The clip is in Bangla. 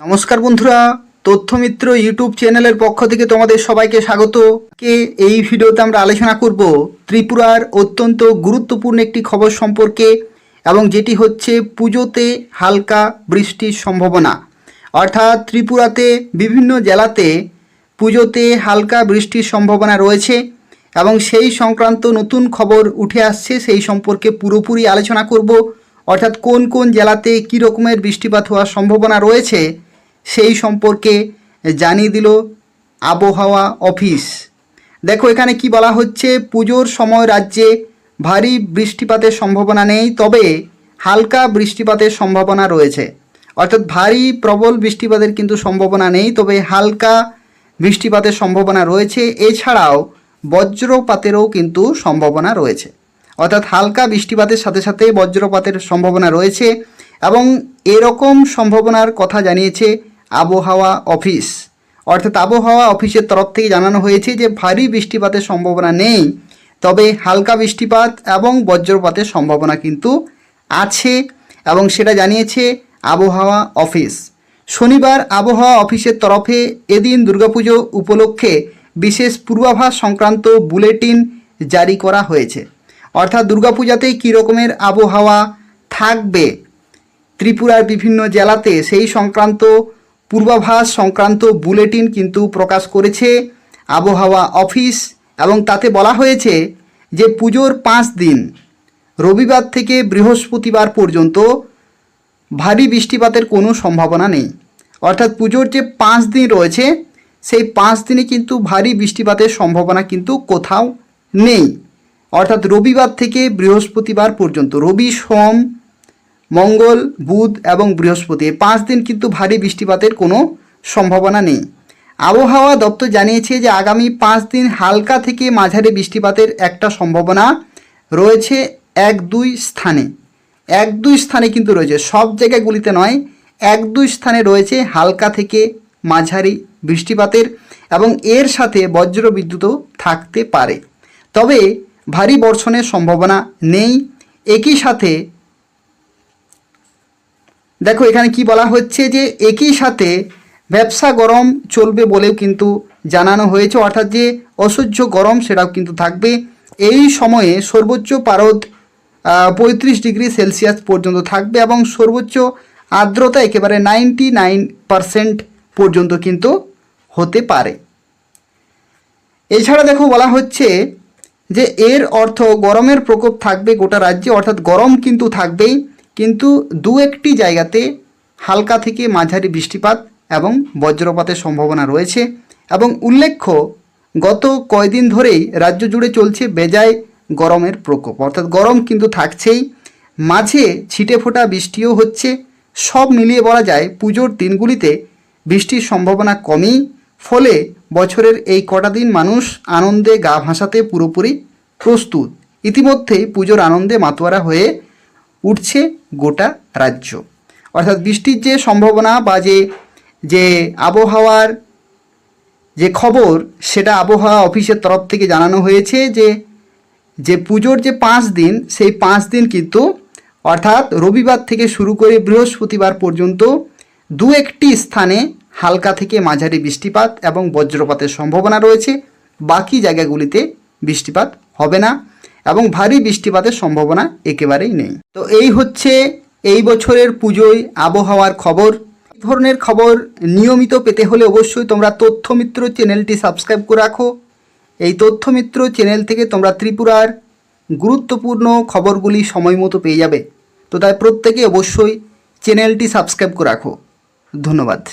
নমস্কার বন্ধুরা, তথ্যমিত্র ইউটিউব চ্যানেলের পক্ষ থেকে তোমাদের সবাইকে স্বাগত। কে এই ভিডিওতে আমরা আলোচনা করব ত্রিপুরার অত্যন্ত গুরুত্বপূর্ণ একটি খবর সম্পর্কে এবং যেটি হচ্ছে পুজোতে হালকা বৃষ্টির সম্ভাবনা। অর্থাৎ ত্রিপুরাতে বিভিন্ন জেলাতে পুজোতে হালকা বৃষ্টির সম্ভাবনা রয়েছে এবং সেই সংক্রান্ত নতুন খবর উঠে আসছে, সেই সম্পর্কে পুরোপুরি আলোচনা করব। অর্থাৎ কোন কোন জেলাতে কী রকমের বৃষ্টিপাত হওয়ার সম্ভাবনা রয়েছে সেই সম্পর্কে জানিয়ে দিল আবহাওয়া অফিস। দেখো, এখানে কি বলা হচ্ছে? পুজোর সময় রাজ্যে ভারী বৃষ্টিপাতের সম্ভাবনা নেই, তবে হালকা বৃষ্টিপাতের সম্ভাবনা রয়েছে। অর্থাৎ ভারী প্রবল বৃষ্টিপাতের কিন্তু সম্ভাবনা নেই, তবে হালকা বৃষ্টিপাতের সম্ভাবনা রয়েছে। এছাড়াও বজ্রপাতেরও কিন্তু সম্ভাবনা রয়েছে। অর্থাৎ হালকা বৃষ্টিপাতের সাথে সাথে বজ্রপাতের সম্ভাবনা রয়েছে এবং এরকম সম্ভাবনার কথা জানিয়েছে আবহাওয়া অফিস। অর্থাৎ আবহাওয়া অফিসের তরফ থেকে জানানো হয়েছে যে, ভারী বৃষ্টিপাতের সম্ভাবনা নেই, তবে হালকা বৃষ্টিপাত এবং বজ্রপাতের সম্ভাবনা কিন্তু আছে এবং সেটা জানিয়েছে আবহাওয়া অফিস। শনিবার আবহাওয়া অফিসের তরফে এদিন দুর্গাপুজো উপলক্ষে বিশেষ পূর্বাভাস সংক্রান্ত বুলেটিন জারি করা হয়েছে। অর্থাৎ দুর্গাপূজাতে কী রকমের আবহাওয়া থাকবে? ত্রিপুরার বিভিন্ন জেলাতে সেই সংক্রান্ত পূর্বাভাস সংক্রান্ত বুলেটিন কিন্তু প্রকাশ করেছে আবহাওয়া অফিস এবং তাতে বলা হয়েছে যে পুজোর পাঁচ দিন, রবিবার থেকে বৃহস্পতিবার পর্যন্ত ভারী বৃষ্টিপাতের কোনো সম্ভাবনা নেই। অর্থাৎ পুজোর যে পাঁচ দিন রয়েছে, সেই পাঁচ দিনে কিন্তু ভারী বৃষ্টিপাতের সম্ভাবনা কিন্তু কোথাও নেই। অর্থাৎ রবিবার থেকে বৃহস্পতিবার পর্যন্ত, রবি সোম মঙ্গল, বুধ এবং বৃহস্পতি। পাঁচ দিন কিন্তু ভারী বৃষ্টিপাতের কোনো সম্ভাবনা নেই। আবহাওয়া দপ্তর জানিয়েছে যে আগামী পাঁচ দিন হালকা থেকে মাঝারি বৃষ্টিপাতের একটা সম্ভাবনা রয়েছে এক দুই স্থানে। এক দুই স্থানে কিন্তু রয়েছে। সব জায়গাগুলিতে নয়, এক দুই স্থানে রয়েছে হালকা থেকে মাঝারি বৃষ্টিপাতের এবং এর সাথে বজ্র বিদ্যুৎও থাকতে পারে। তবে ভারী বর্ষণের সম্ভাবনা নেই। একই সাথে দেখো, এখানে কি বলা হচ্ছে যে একই সাথে ব্যবসা গরম চলবে বলেও কিন্তু জানানো হয়েছে, অর্থাৎ যে অসহ্য গরম সেটাও কিন্তু থাকবে। এই সময়ে সর্বোচ্চ পারদ পঁয়ত্রিশ ডিগ্রি সেলসিয়াস পর্যন্ত থাকবে এবং সর্বোচ্চ আর্দ্রতা একেবারে নাইনটি নাইন পারসেন্ট পর্যন্ত কিন্তু হতে পারে। এছাড়া দেখো, বলা হচ্ছে যে এর অর্থ গরমের প্রকোপ থাকবে গোটা রাজ্যে, অর্থাৎ গরম কিন্তু থাকবেই। কিন্তু দু একটি জায়গাতে হালকা থেকে মাঝারি বৃষ্টিপাত এবং বজ্রপাতের সম্ভাবনা রয়েছে এবং উল্লেখ্য, গত কয়দিন ধরেই রাজ্য জুড়ে চলছে বেজায় গরমের প্রকোপ। অর্থাৎ গরম কিন্তু থাকছেই। মাঝে ছিটে ফোটা বৃষ্টিও হচ্ছে। সব মিলিয়ে বলা যায়, পুজোর দিনগুলিতে বৃষ্টির সম্ভাবনা কমই। ফলে বছরের এই কটা দিন মানুষ আনন্দে গা ভাসাতে পুরোপুরি প্রস্তুত। ইতিমধ্যেই পুজোর আনন্দে মাতোয়ারা হয়ে উঠছে। গোটা রাজ্য। অর্থাৎ বৃষ্টির যে সম্ভাবনা বা যে যে আবহাওয়ার যে খবর, সেটা আবহাওয়া অফিসের তরফ থেকে জানানো হয়েছে যে যে পুজোর যে পাঁচ দিন, সেই পাঁচ দিন কিন্তু অর্থাৎ রবিবার থেকে শুরু করে বৃহস্পতিবার পর্যন্ত দু একটি স্থানে হালকা থেকে মাঝারি বৃষ্টিপাত এবং বজ্রপাতের সম্ভাবনা রয়েছে। বাকি জায়গাগুলিতে বৃষ্টিপাত হবে না। এবং ভারী বৃষ্টিপাতের সম্ভাবনা একেবারেই নেই। তো এই হচ্ছে এই বছরের পুজোয় আবহাওয়ার খবর। ধরনের খবর নিয়মিত পেতে হলে অবশ্যই তোমরা তথ্যমিত্র চ্যানেলটি সাবস্ক্রাইব করে রাখো। এই তথ্যমিত্র চ্যানেল থেকে তোমরা ত্রিপুরার গুরুত্বপূর্ণ খবরগুলি সময় মতো পেয়ে যাবে। তো তাই প্রত্যেকে অবশ্যই চ্যানেলটি সাবস্ক্রাইব করে রাখো। ধন্যবাদ।